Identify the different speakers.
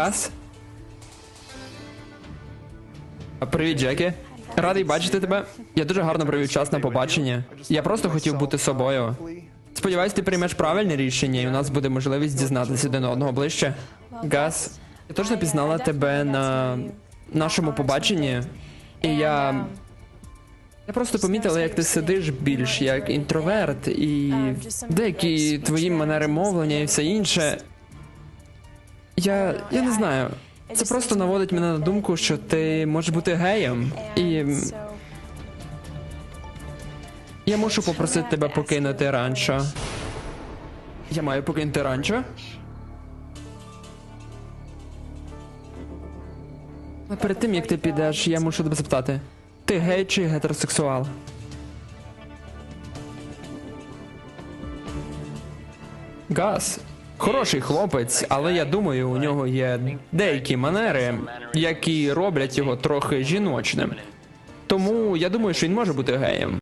Speaker 1: Газ? А, Привіт, Джекі. Радий бачити тебе. Я дуже гарно провів час на побаченні. Я просто хотів бути собою. Сподіваюсь, ти приймеш правильне рішення, і у нас буде можливість дізнатися один одного ближче. Газ, я точно пізнала тебе на нашому побаченні, і я. Я просто помітила, як ти сидиш більш як інтроверт, і деякі твої манери мовлення і все інше. Я. я не знаю. Це просто наводить мене на думку, що ти можеш бути геєм. І я мушу попросити тебе покинути ранчо. Я маю покинути ранчо? А перед тим як ти підеш, я мушу тебе запитати: ти гей чи гетеросексуал? Газ. Хороший хлопець, але я думаю, у нього є деякі манери, які роблять його трохи жіночним. Тому я думаю, що він може бути геєм.